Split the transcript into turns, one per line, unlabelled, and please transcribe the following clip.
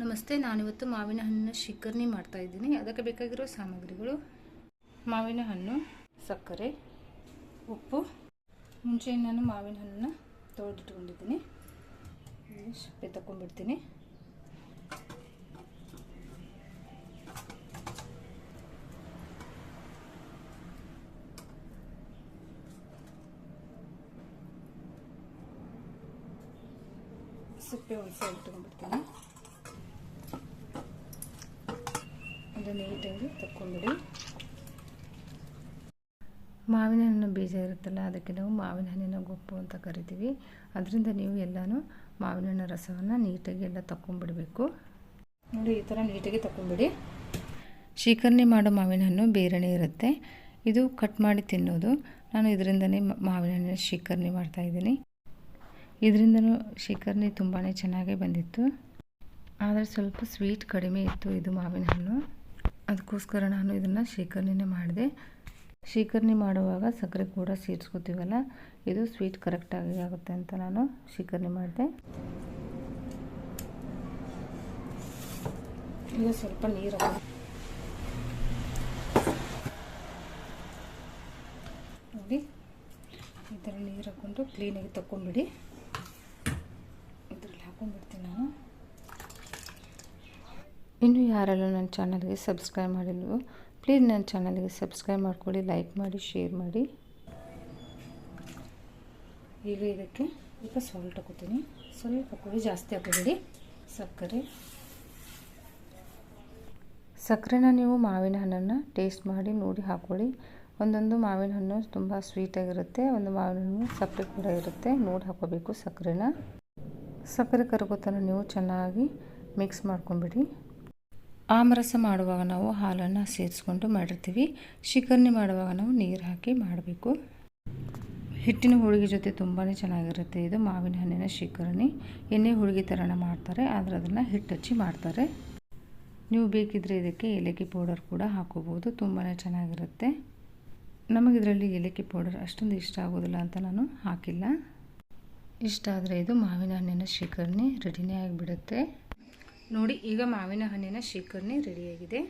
ನಮಸ್ತೆ, ನಾನಿವತ್ತು ಮಾವಿನ ಹಣ್ಣಿನ ಶಿಕರ್ನಿ ಮಾಡ್ತಾ ಇದ್ದೀನಿ. ಅದಕ್ಕೆ ಬೇಕಾಗಿರೋ ಸಾಮಗ್ರಿಗಳು ಮಾವಿನ ಹಣ್ಣು, ಸಕ್ಕರೆ, ಉಪ್ಪು, ಮುಂಚೆ ನಾನು ಮಾವಿನ ಹಣ್ಣನ್ನು ತೊಳೆದಿಟ್ಕೊಂಡಿದ್ದೀನಿ. ಸಿಪ್ಪೆ ತಗೊಂಡ್ಬಿಡ್ತೀನಿ ಸಿಪ್ಪೆ ಒಂದು ಸೈಡ್ ಇಟ್ಕೊಂಡ್ಬಿಡ್ತೀನಿ. ಅದು ನೀಟಾಗಿ ತಕ್ಕೊಂಡ್ಬಿಡಿ ಮಾವಿನ ಹಣ್ಣಿನ ಬೀಜ ಇರುತ್ತಲ್ಲ, ಅದಕ್ಕೆ ನಾವು ಮಾವಿನ ಹಣ್ಣಿನ ಗೊಪ್ಪು ಅಂತ ಕರಿತೀವಿ. ಅದರಿಂದ ನೀವು ಎಲ್ಲನೂ ಮಾವಿನ ಹಣ್ಣಿನ ರಸವನ್ನು ನೀಟಾಗಿ ಎಲ್ಲ ತಕ್ಕೊಂಡ್ಬಿಡಬೇಕು ನೋಡಿ, ಈ ಥರ ನೀಟಾಗಿ ತಕ್ಕೊಂಬಿಡಿ. ಶೀಕರಣೆ ಮಾಡೋ ಮಾವಿನ ಹಣ್ಣು ಬೇರೆನೇ ಇರುತ್ತೆ. ಇದು ಕಟ್ ಮಾಡಿ ತಿನ್ನೋದು. ನಾನು ಇದರಿಂದನೇ ಮಾವಿನ ಹಣ್ಣಿನ ಶೀಕರಣೆ ಮಾಡ್ತಾಯಿದ್ದೀನಿ ಇದರಿಂದನೂ ಶೀಕರಣೆ ತುಂಬಾ ಚೆನ್ನಾಗೇ ಬಂದಿತ್ತು. ಆದರೆ ಸ್ವಲ್ಪ ಸ್ವೀಟ್ ಕಡಿಮೆ ಇತ್ತು ಇದು ಮಾವಿನ ಹಣ್ಣು. ಅದಕ್ಕೋಸ್ಕರ ನಾನು ಇದನ್ನು ಶೇಖರಣೆ ಮಾಡಿದೆ. ಶೇಖರಣೆ ಮಾಡುವಾಗ ಸಕ್ಕರೆ ಕೂಡ ಸೇರಿಸ್ಕೋತೀವಲ್ಲ? ಇದು ಸ್ವೀಟ್ ಕರೆಕ್ಟಾಗಿ ಆಗುತ್ತೆ ಅಂತ ನಾನು ಶೇಖರಣೆ ಮಾಡಿದೆ. ಈಗ ಸ್ವಲ್ಪ ನೀರು ನೋಡಿ, ಈ ಥರ ನೀರು ಹಾಕ್ಕೊಂಡು ಕ್ಲೀನಾಗಿ ತಗೊಂಡ್ಬಿಡಿ ಇದರಲ್ಲಿ ಹಾಕೊಂಡ್ಬಿಡ್ತೀನಿ ನಾನು. ಇನ್ನೂ ಯಾರೆಲ್ಲ ನನ್ನ ಚಾನಲ್ಗೆ ಸಬ್ಸ್ಕ್ರೈಬ್ ಮಾಡಿಲ್ವೋ, ಪ್ಲೀಸ್ ನನ್ನ ಚಾನಲ್ಗೆ ಸಬ್ಸ್ಕ್ರೈಬ್ ಮಾಡ್ಕೊಳ್ಳಿ, ಲೈಕ್ ಮಾಡಿ, ಶೇರ್ ಮಾಡಿ. ಈಗ ಇದಕ್ಕೆ ಸ್ವಲ್ಪ ಸಾಲ್ಟ್ ಹಾಕೋತೀನಿ ಸ್ವಲ್ಪ ಹಾಕೊಳ್ಳಿ ಜಾಸ್ತಿ ಹಾಕೋಬೇಡಿ. ಸಕ್ಕರೆ. ಸಕ್ಕರೆನ ನೀವು ಮಾವಿನ ಹಣ್ಣನ್ನು ಟೇಸ್ಟ್ ಮಾಡಿ, ನೋಡಿ ಹಾಕ್ಕೊಳ್ಳಿ. ಒಂದೊಂದು ಮಾವಿನ ಹಣ್ಣು ತುಂಬ ಸ್ವೀಟಾಗಿರುತ್ತೆ ಒಂದು ಮಾವಿನ ಹಣ್ಣು ಸಪ್ರೆ ಕೂಡ ಇರುತ್ತೆ, ನೋಡಿ ಹಾಕೋಬೇಕು ಸಕ್ಕರೆನ. ಸಕ್ಕರೆ ಕರಗೋತನ ನೀವು ಚೆನ್ನಾಗಿ ಮಿಕ್ಸ್ ಮಾಡ್ಕೊಂಬಿಡಿ. ಆಮರಸ ಮಾಡುವಾಗ ನಾವು ಹಾಲನ್ನು ಸೇರಿಸ್ಕೊಂಡು ಮಾಡಿರ್ತೀವಿ. ಶಿಕರ್ನಿ ಮಾಡುವಾಗ ನಾವು ನೀರು ಹಾಕಿ ಮಾಡಬೇಕು. ಹಿಟ್ಟಿನ ಹೋಳಿಗೆ ಜೊತೆ ತುಂಬಾ ಚೆನ್ನಾಗಿರುತ್ತೆ ಇದು, ಮಾವಿನ ಹಣ್ಣಿನ ಶಿಕರ್ನಿ ಎಣ್ಣೆ ಹೋಳಿಗೆ ಥರನ ಮಾಡ್ತಾರೆ, ಆದರೆ ಅದನ್ನು ಹಿಟ್ಟು ಹಚ್ಚಿ ಮಾಡ್ತಾರೆ. ನೀವು ಬೇಕಿದ್ದರೆ ಇದಕ್ಕೆ ಏಲಕ್ಕಿ ಪೌಡರ್ ಕೂಡ ಹಾಕೋಬೋದು ತುಂಬಾ ಚೆನ್ನಾಗಿರುತ್ತೆ. ನಮಗಿದರಲ್ಲಿ ಏಲಕ್ಕಿ ಪೌಡರ್ ಅಷ್ಟೊಂದು ಇಷ್ಟ ಆಗೋದಿಲ್ಲ ಅಂತ ನಾನು ಹಾಕಿಲ್ಲ. ಇಷ್ಟ ಆದರೆ ಇದು ಮಾವಿನ ಹಣ್ಣಿನ ಶೇಖರಣೆ ರೆಡಿನೇ ಆಗಿಬಿಡುತ್ತೆ. ನೋಡಿ ಈಗ ಮಾವಿನ ಹಣ್ಣಿನ ಶೇಖರಣೆ ರೆಡಿಯಾಗಿದೆ